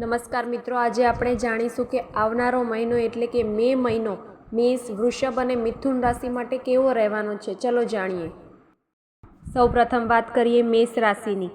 નમસ્કાર મિત્રો, આજે આપણે જાણીશું કે આવનારો મહિનો એટલે કે મે મહિનો મેષ, વૃષભ અને મિથુન રાશિ માટે કેવો રહેવાનો છે? ચલો જાણીએ. સૌપ્રથમ વાત કરીએ મેષ રાશિની.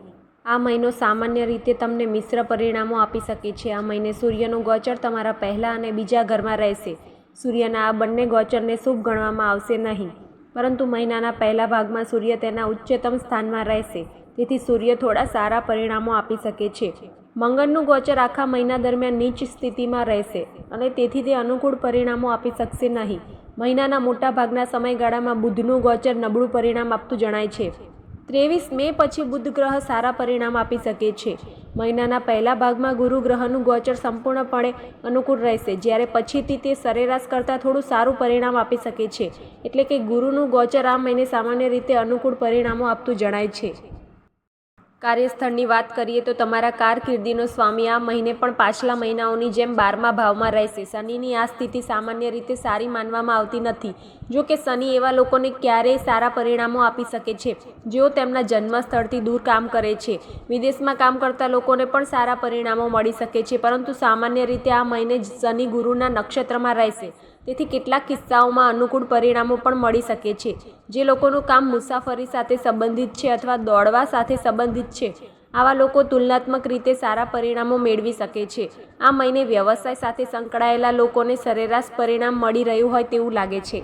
આ મહિનો સામાન્ય રીતે તમને મિશ્ર પરિણામો આપી શકે છે. આ મહિને સૂર્યનું ગોચર તમારા પહેલા અને બીજા ઘરમાં રહેશે. સૂર્યના આ બંને ગોચરને શુભ ગણવામાં આવશે નહીં. પરંતુ મહિનાના પહેલા ભાગમાં સૂર્ય તેના ઉચ્ચતમ સ્થાનમાં રહેશે. તેથી સૂર્ય થોડા સારા પરિણામો આપી શકે છે. મંગળનું ગોચર આખા મહિના દરમિયાન નીચ સ્થિતિમાં રહેશે અને તેથી તે અનુકૂળ પરિણામો આપી શકશે નહીં. મહિનાના મોટા ભાગના સમયગાળામાં બુધનું ગોચર નબળું પરિણામ આપતું જણાય છે. ત્રેવીસ મે પછી બુધ ગ્રહ સારા પરિણામ આપી શકે છે. મહિનાના પહેલા ભાગમાં ગુરુ ગ્રહનું ગોચર સંપૂર્ણપણે અનુકૂળ રહેશે, જ્યારે પછીથી તે સરેરાશ કરતાં થોડું સારું પરિણામ આપી શકે છે. એટલે કે ગુરુનું ગોચર આ મહિને સામાન્ય રીતે અનુકૂળ પરિણામો આપતું જણાય છે. કાર્યસ્થળની વાત કરીએ તો તમારા કારકિર્દીનો સ્વામી આ મહિને પણ પાછલા મહિનાઓની જેમ બારમા ભાવમાં રહેશે. શનિની આ સ્થિતિ સામાન્ય રીતે સારી માનવામાં આવતી નથી. જો કે શનિ એવા લોકોને ક્યારેય સારા પરિણામો આપી શકે છે. જેઓ તેમના જન્મસ્થળથી દૂર કામ કરે છે. વિદેશમાં કામ કરતા લોકોને પણ સારા પરિણામો મળી શકે છે. પરંતુ સામાન્ય રીતે આ મહિને શનિ ગુરુના નક્ષત્રમાં રહેશે. તેથી કેટલાક કિસ્સાઓમાં અનુકૂળ પરિણામો પણ મળી શકે છે. જે લોકોનું કામ મુસાફરી સાથે સંબંધિત છે અથવા દોડવા સાથે સંબંધિત છે, આવા લોકો તુલનાત્મક રીતે સારા પરિણામો મેળવી શકે છે. આ મહિને વ્યવસાય સાથે સંકળાયેલા લોકોને સરેરાશ પરિણામ મળી રહ્યું હોય તેવું લાગે છે.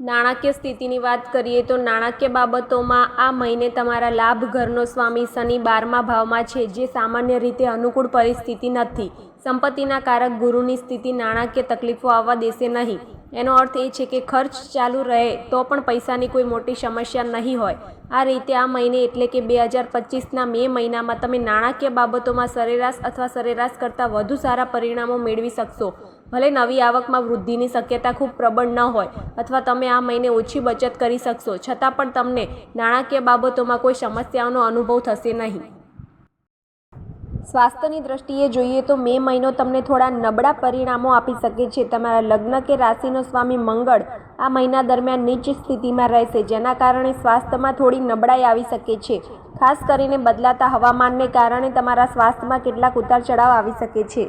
નાણાકીય સ્થિતિની વાત કરીએ તો નાણાકીય બાબતોમાં આ મહિને તમારા લાભ ઘરનો સ્વામી શનિ બારમા ભાવમાં છે, જે સામાન્ય રીતે અનુકૂળ પરિસ્થિતિ નથી. સંપત્તિના કારક ગુરુની સ્થિતિ નાણાકીય તકલીફો આવવા દેશે નહીં. એનો અર્થ એ છે કે ખર્ચ ચાલુ રહે તો પણ પૈસાની કોઈ મોટી સમસ્યા નહીં હોય. આ રીતે આ મહિને એટલે કે બે હજાર પચીસના મે મહિનામાં તમે નાણાકીય બાબતોમાં સરેરાશ અથવા સરેરાશ કરતાં વધુ સારા પરિણામો મેળવી શકશો. ભલે નવી આવકમાં વૃદ્ધિની શક્યતા ખૂબ પ્રબળ ન હોય અથવા તમે આ મહિને ઓછી બચત કરી શકશો. છતાં પણ તમને નાણાકીય બાબતોમાં કોઈ સમસ્યાઓનો અનુભવ થશે નહીં. સ્વાસ્થ્યની દ્રષ્ટિએ જોઈએ તો મે મહિનો તમને થોડા નબળા પરિણામો આપી શકે છે. તમારા લગ્ન કે રાશિનો સ્વામી મંગળ આ મહિના દરમિયાન નીચ સ્થિતિમાં રહેશે, જેના કારણે સ્વાસ્થ્યમાં થોડી નબળાઈ આવી શકે છે. ખાસ કરીને બદલાતા હવામાનને કારણે તમારા સ્વાસ્થ્યમાં કેટલાક ઉતાર ચઢાવ આવી શકે છે.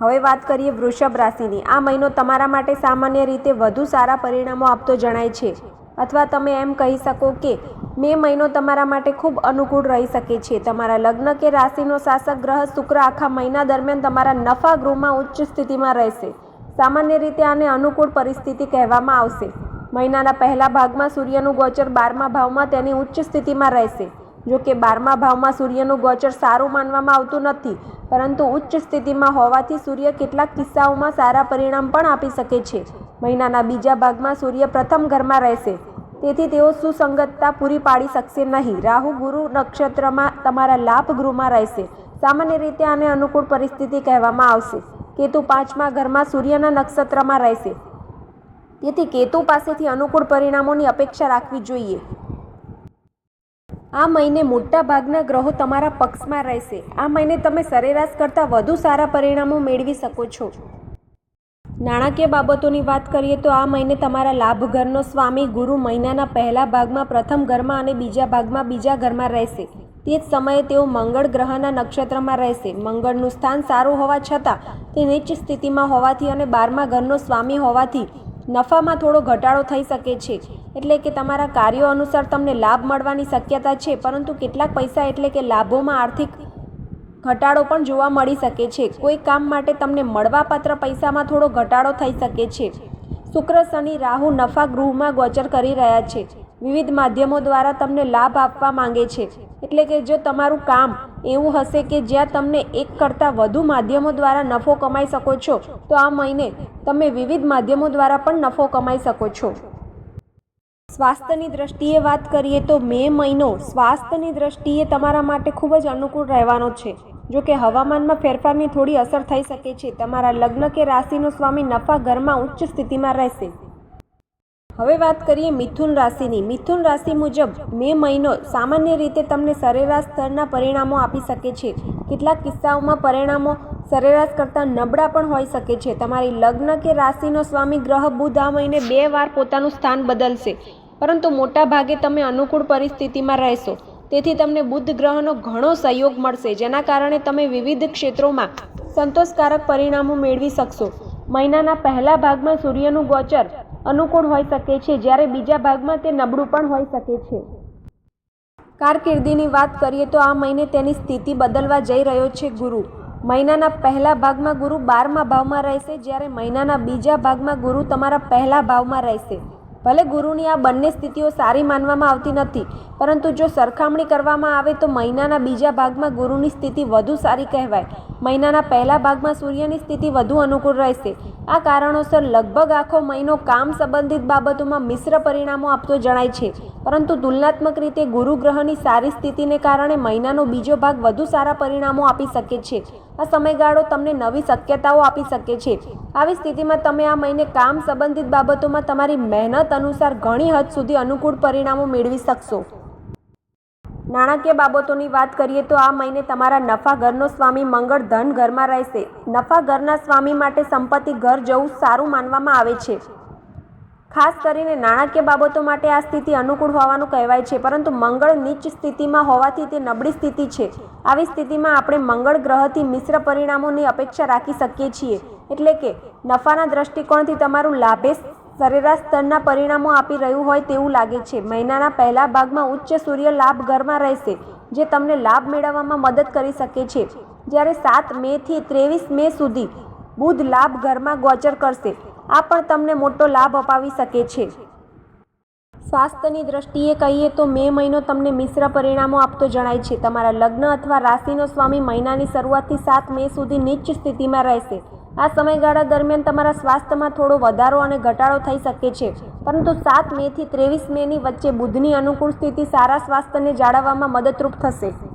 હવે વાત કરીએ વૃષભ રાશિની. આ મહિનો તમારા માટે સામાન્ય રીતે વધુ સારા પરિણામો આપતો જણાય છે. અથવા તમે એમ કહી શકો કે મે મહિનો તમારા માટે ખૂબ અનુકૂળ રહી શકે છે. તમારા લગ્ન કે રાશિનો શાસક ગ્રહ શુક્ર આખા મહિના દરમિયાન તમારા નફા ગૃહમાં ઉચ્ચ સ્થિતિમાં રહેશે. સામાન્ય રીતે આને અનુકૂળ પરિસ્થિતિ કહેવામાં આવશે. મહિનાના પહેલા ભાગમાં સૂર્યનું ગોચર બારમા ભાવમાં તેની ઉચ્ચ સ્થિતિમાં રહેશે. જો કે બારમા ભાવમાં સૂર્યનું ગોચર સારું માનવામાં આવતું નથી, પરંતુ ઉચ્ચ સ્થિતિમાં હોવાથી સૂર્ય કેટલાક કિસ્સાઓમાં સારા પરિણામ પણ આપી શકે છે. મહિનાના બીજા ભાગમાં સૂર્ય પ્રથમ ઘરમાં રહેશે. તેથી તેઓ સુસંગતતા પૂરી પાડી શકશે નહીં. રાહુ ગુરુ નક્ષત્રમાં તમારા લાભ ગૃહમાં રહેશે. સામાન્ય રીતે આને અનુકૂળ પરિસ્થિતિ કહેવામાં આવશે. કેતુ પાંચમા ઘરમાં સૂર્યના નક્ષત્રમાં રહેશે. તેથી કેતુ પાસેથી અનુકૂળ પરિણામોની અપેક્ષા રાખવી જોઈએ. આ મહિને મોટા ભાગના ગ્રહો તમારા પક્ષમાં રહેશે. આ મહિને તમે સરેરાશ કરતાં વધુ સારા પરિણામો મેળવી શકો છો. નાણાકીય બાબતોની વાત કરીએ તો આ મહિને તમારા લાભ ઘરનો સ્વામી ગુરુ મહિનાના પહેલા ભાગમાં, પ્રથમ ઘરમાં અને બીજા ભાગમાં બીજા ઘરમાં રહેશે. તે જ સમયે તેઓ મંગળ ગ્રહના નક્ષત્રમાં રહેશે. મંગળનું સ્થાન સારું હોવા છતાં તે નીચ સ્થિતિમાં હોવાથી અને બારમા ઘરનો સ્વામી હોવાથી નફામાં થોડો ઘટાડો થઈ શકે છે. એટલે કે તમારા કાર્યો અનુસાર તમને લાભ મળવાની શક્યતા છે, પરંતુ કેટલાક પૈસા એટલે કે લાભોમાં આર્થિક ઘટાડો પણ જોવા મળી શકે છે. કોઈ કામ માટે તમને મળવાપાત્ર પૈસામાં થોડો ઘટાડો થઈ શકે છે. શુક્ર, શનિ, રાહુ નફા ગૃહમાં ગોચર કરી રહ્યા છે. વિવિધ માધ્યમો દ્વારા તમને લાભ આપવા માંગે છે. એટલે કે જો તમારું કામ એવું હશે કે જ્યાં તમને એક કરતાં વધુ માધ્યમો દ્વારા નફો કમાઈ શકો છો, તો આ મહિને તમે વિવિધ માધ્યમો દ્વારા પણ નફો કમાઈ શકો છો. સ્વાસ્થ્યની દ્રષ્ટિએ વાત કરીએ તો મે મહિનો સ્વાસ્થ્યની દ્રષ્ટિએ તમારા માટે ખૂબ જ અનુકૂળ રહેવાનો છે. જો કે હવામાનમાં ફેરફારની થોડી અસર થઈ શકે છે. તમારા લગ્ન કે રાશિનો સ્વામી નફા ઘરમાં ઉચ્ચ સ્થિતિમાં રહેશે. હવે વાત કરીએ મિથુન રાશિની. મિથુન રાશિ મુજબ મે મહિનો સામાન્ય રીતે તમને સરેરાશ સ્તરના પરિણામો આપી શકે છે. કેટલાક કિસ્સાઓમાં પરિણામો સરેરાશ કરતાં નબળા પણ હોઈ શકે છે. તમારી લગ્ન કે રાશિનો સ્વામી ગ્રહ બુધ આ મહિને બે વાર પોતાનું સ્થાન બદલશે. પરંતુ મોટા ભાગે તમે અનુકૂળ પરિસ્થિતિમાં રહેશો. તેથી તમને બુદ્ધ ગ્રહનો ઘણો સહયોગ મળશે, જેના કારણે તમે વિવિધ ક્ષેત્રોમાં સંતોષકારક પરિણામો મેળવી શકશો. મહિનાના પહેલા ભાગમાં સૂર્યનું ગોચર અનુકૂળ હોઈ શકે છે, જ્યારે બીજા ભાગમાં તે નબળું પણ હોઈ શકે છે. કારકિર્દીની વાત કરીએ તો આ મહિને તેની સ્થિતિ બદલવા જઈ રહ્યો છે ગુરુ. મહિનાના પહેલા ભાગમાં ગુરુ બારમા ભાવમાં રહેશે, જ્યારે મહિનાના બીજા ભાગમાં ગુરુ તમારા પહેલા ભાવમાં રહેશે. ભલે ગુરુની આ બંને સ્થિતિઓ સારી માનવામાં આવતી નથી પરંતુ જો સરખામણી કરવામાં આવે તો મહિનાના બીજા ભાગમાં ગુરુની સ્થિતિ વધુ સારી કહેવાય. મહિનાના પહેલા ભાગમાં સૂર્યની સ્થિતિ વધુ અનુકૂળ રહેશે. આ કારણોસર લગભગ આખો મહિનો કામ સંબંધિત બાબતોમાં મિશ્ર પરિણામો આપતો જણાય છે. પરંતુ તુલનાત્મક રીતે ગુરુ ગ્રહની સારી સ્થિતિને કારણે મહિનાનો બીજો ભાગ વધુ સારા પરિણામો આપી શકે છે. આ સમયગાળો તમને નવી શક્યતાઓ આપી શકે છે. આવી સ્થિતિમાં તમે આ મહિને કામ સંબંધિત બાબતોમાં તમારી મહેનત અનુસાર ઘણી હદ સુધી અનુકૂળ પરિણામો મેળવી શકશો. નાણાકીય બાબતોની વાત કરીએ તો આ મહિને તમારા નફા ઘરનો સ્વામી મંગળ ધન ઘરમાં રહેશે. નફા ઘરના સ્વામી માટે સંપત્તિ ઘર જવું સારું માનવામાં આવે છે. ખાસ કરીને નાણાકીય બાબતો માટે આ સ્થિતિ અનુકૂળ હોવાનું કહેવાય છે, પરંતુ મંગળ નીચ સ્થિતિમાં હોવાથી તે નબળી સ્થિતિ છે. આવી સ્થિતિમાં આપણે મંગળ ગ્રહથી મિશ્ર પરિણામોની અપેક્ષા રાખી શકીએ છીએ. એટલે કે, નફાના દ્રષ્ટિકોણથી તમારું લાભેશ સરેરાશ સ્તરના પરિણામો આપી રહ્યું હોય તેવું લાગે છે. મહિનાના પહેલા ભાગમાં ઉચ્ચ સૂર્ય લાભ ઘરમાં રહેશે, જે તમને લાભ મેળવવામાં મદદ કરી શકે છે. જ્યારે સાત મેથી ત્રેવીસ મે સુધી બુધ લાભ ઘરમાં ગોચર કરશે. આ પણ તમને મોટો લાભ અપાવી શકે છે. સ્વાસ્થ્યની દ્રષ્ટિએ કહીએ તો મે મહિનો તમને મિશ્ર પરિણામો આપતો જણાય છે. તમારા લગ્ન અથવા રાશિનો સ્વામી મહિનાની શરૂઆતથી સાત મે સુધી નીચ સ્થિતિમાં રહેશે. આ સમયગાળા દરમિયાન તમારા સ્વાસ્થ્યમાં થોડો વધારો અને ઘટાડો થઈ શકે છે. પરંતુ સાત મેથી ત્રેવીસ મેની વચ્ચે બુધની અનુકૂળ સ્થિતિ સારા સ્વાસ્થ્યને જાળવવામાં મદદરૂપ થશે.